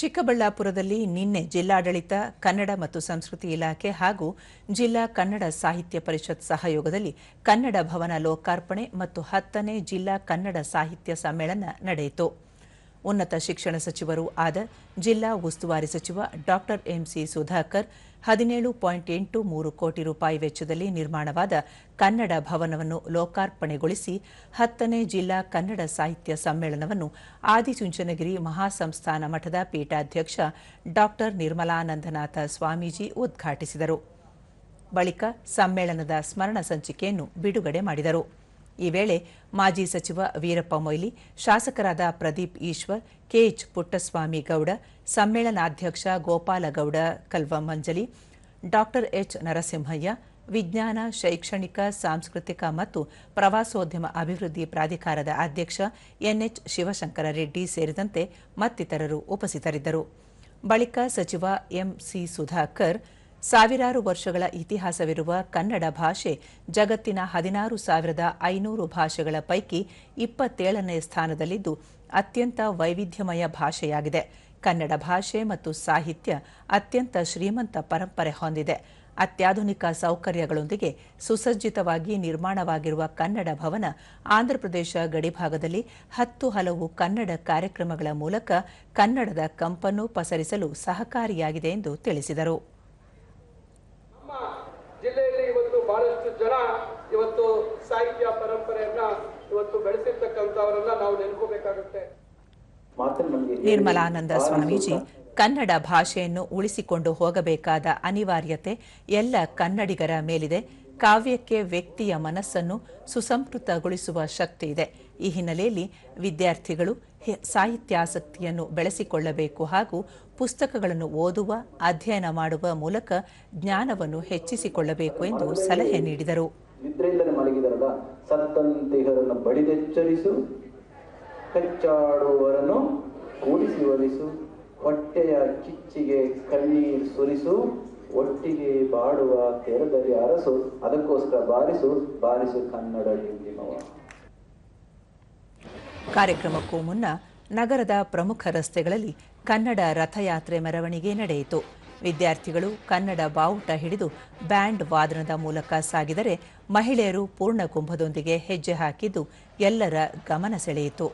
ಚಿಕ್ಕಬಳ್ಳಾಪುರದಲ್ಲಿ ನಿನ್ನೆ ಜಿಲ್ಲಾಡಳಿತ, ಕನ್ನಡ ಮತ್ತು ಸಂಸ್ಕೃತಿ ಇಲಾಖೆ ಹಾಗೂ ಜಿಲ್ಲಾ ಕನ್ನಡ ಸಾಹಿತ್ಯ ಪರಿಷತ್ ಸಹಯೋಗದಲ್ಲಿ ಕನ್ನಡ ಭವನ ಲೋಕಾರ್ಪಣೆ ಮತ್ತು ಹತ್ತನೇ ಜಿಲ್ಲಾ ಕನ್ನಡ ಸಾಹಿತ್ಯ ಸಮ್ಮೇಳನ ನಡೆಯಿತು. ಉನ್ನತ ಶಿಕ್ಷಣ ಸಚಿವರೂ ಆದ ಜಿಲ್ಲಾ ಉಸ್ತುವಾರಿ ಸಚಿವ ಡಾಕ್ಟರ್ ಎಂಸಿ ಸುಧಾಕರ್ ಹದಿನೇಳು ಪಾಯಿಂಟ್ ಎಂಟು ಮೂರು ಕೋಟಿ ರೂಪಾಯಿ ವೆಚ್ಚದಲ್ಲಿ ನಿರ್ಮಾಣವಾದ ಕನ್ನಡ ಭವನವನ್ನು ಲೋಕಾರ್ಪಣೆಗೊಳಿಸಿ ಹತ್ತನೇ ಜಿಲ್ಲಾ ಕನ್ನಡ ಸಾಹಿತ್ಯ ಸಮ್ಮೇಳನವನ್ನು ಆದಿಚುಂಚನಗಿರಿ ಮಹಾಸಂಸ್ಥಾನ ಮಠದ ಪೀಠಾಧ್ಯಕ್ಷ ಡಾಕ್ಟರ್ ನಿರ್ಮಲಾನಂದನಾಥ ಸ್ವಾಮೀಜಿ ಉದ್ಘಾಟಿಸಿದರು. ಬಳಿಕ ಸಮ್ಮೇಳನದ ಸ್ಮರಣ ಸಂಚಿಕೆಯನ್ನು ಬಿಡುಗಡೆ ಮಾಡಿದರು. ಈ ವೇಳೆ ಮಾಜಿ ಸಚಿವ ವೀರಪ್ಪ ಮೊಯ್ಲಿ, ಶಾಸಕರಾದ ಪ್ರದೀಪ್ ಈಶ್ವರ್ ಕೆಎಚ್ ಪುಟ್ಟಸ್ವಾಮಿ ಗೌಡ, ಸಮ್ಮೇಳನಾಧ್ಯಕ್ಷ ಗೋಪಾಲಗೌಡ ಕಲ್ವಮಂಜಲಿ ಡಾಕ್ಟರ್ ಎಚ್ ನರಸಿಂಹಯ್ಯ, ವಿಜ್ಞಾನ, ಶೈಕ್ಷಣಿಕ, ಸಾಂಸ್ಕೃತಿಕ ಮತ್ತು ಪ್ರವಾಸೋದ್ಯಮ ಅಭಿವೃದ್ಧಿ ಪ್ರಾಧಿಕಾರದ ಅಧ್ಯಕ್ಷ ಎನ್ಎಚ್ ಶಿವಶಂಕರ ರೆಡ್ಡಿ ಸೇರಿದಂತೆ ಮತ್ತಿತರರು ಉಪಸ್ಥಿತರಿದ್ದರು. ಬಳಿಕ ಸಚಿವ ಎಂಸಿ ಸುಧಾಕರ್ ಸಾವಿರಾರು ವರ್ಷಗಳ ಇತಿಹಾಸವಿರುವ ಕನ್ನಡ ಭಾಷೆ ಜಗತ್ತಿನ ಹದಿನಾರು ಸಾವಿರದ ಐನೂರು ಭಾಷೆಗಳ ಪೈಕಿ ಇಪ್ಪತ್ತೇಳನೇ ಸ್ಥಾನದಲ್ಲಿದ್ದು ಅತ್ಯಂತ ವೈವಿಧ್ಯಮಯ ಭಾಷೆಯಾಗಿದೆ. ಕನ್ನಡ ಭಾಷೆ ಮತ್ತು ಸಾಹಿತ್ಯ ಅತ್ಯಂತ ಶ್ರೀಮಂತ ಪರಂಪರೆ ಹೊಂದಿದೆ. ಅತ್ಯಾಧುನಿಕ ಸೌಕರ್ಯಗಳೊಂದಿಗೆ ಸುಸಜ್ಜಿತವಾಗಿ ನಿರ್ಮಾಣವಾಗಿರುವ ಕನ್ನಡ ಭವನ ಆಂಧ್ರಪ್ರದೇಶ ಗಡಿಭಾಗದಲ್ಲಿ ಹತ್ತು ಹಲವು ಕನ್ನಡ ಕಾರ್ಯಕ್ರಮಗಳ ಮೂಲಕ ಕನ್ನಡದ ಕಂಪನ್ನು ಪಸರಿಸಲು ಸಹಕಾರಿಯಾಗಿದೆ ಎಂದು ತಿಳಿಸಿದರು. ಸಾಹಿತ್ಯ ಪರಂಪರೆಯನ್ನ ಇವತ್ತು ಬೆಳೆಸಿರ್ತಕ್ಕಂಥವರನ್ನ ನಾವು ನೆನ್ಕೋಬೇಕಾಗುತ್ತೆ. ನಿರ್ಮಲಾನಂದ ಸ್ವಾಮೀಜಿ ಕನ್ನಡ ಭಾಷೆಯನ್ನು ಉಳಿಸಿಕೊಂಡು ಹೋಗಬೇಕಾದ ಅನಿವಾರ್ಯತೆ ಎಲ್ಲ ಕನ್ನಡಿಗರ ಮೇಲಿದೆ. ಕಾವ್ಯಕ್ಕೆ ವ್ಯಕ್ತಿಯ ಮನಸ್ಸನ್ನು ಸುಸಂಸ್ಕೃತಗೊಳಿಸುವ ಶಕ್ತಿ ಇದೆ. ಈ ಹಿನ್ನೆಲೆಯಲ್ಲಿ ವಿದ್ಯಾರ್ಥಿಗಳು ಸಾಹಿತ್ಯಾಸಕ್ತಿಯನ್ನು ಬೆಳೆಸಿಕೊಳ್ಳಬೇಕು ಹಾಗೂ ಪುಸ್ತಕಗಳನ್ನು ಓದುವ, ಅಧ್ಯಯನ ಮಾಡುವ ಮೂಲಕ ಜ್ಞಾನವನ್ನು ಹೆಚ್ಚಿಸಿಕೊಳ್ಳಬೇಕು ಎಂದು ಸಲಹೆ ನೀಡಿದರು. ಸತ್ತಂತಿಗರನ್ನು ಬಡಿದೆಚ್ಚರಿಸು, ಕಚ್ಚಾಡುವವರನ್ನು ಕೂಡಿಸಿ ಒಲಿಸು, ಹೊಟ್ಟೆಯ ಕಿಚ್ಚಿಗೆ ಕಣ್ಣೀರು ಸುರಿಸು, ಒಟ್ಟಿಗೆ ಬಾಡುವ ತೆರದಲ್ಲಿ ಅರಸು, ಅದಕ್ಕೋಸ್ಕರ ಬಾರಿಸು ಬಾರಿಸು ಕನ್ನಡ ಡಿಂಡಿಮವ ಕಾರ್ಯಕ್ರಮಕ್ಕೂ ಮುನ್ನ ನಗರದ ಪ್ರಮುಖ ರಸ್ತೆಗಳಲ್ಲಿ ಕನ್ನಡ ರಥಯಾತ್ರೆ ಮೆರವಣಿಗೆ ನಡೆಯಿತು. ವಿದ್ಯಾರ್ಥಿಗಳು ಕನ್ನಡ ಬಾವುಟ ಹಿಡಿದು ಬ್ಯಾಂಡ್ ವಾದನದ ಮೂಲಕ ಸಾಗಿದರೆ ಮಹಿಳೆಯರು ಪೂರ್ಣ ಕುಂಭದೊಂದಿಗೆ ಹೆಜ್ಜೆ ಹಾಕಿದ್ದು ಎಲ್ಲರ ಗಮನ ಸೆಳೆಯಿತು.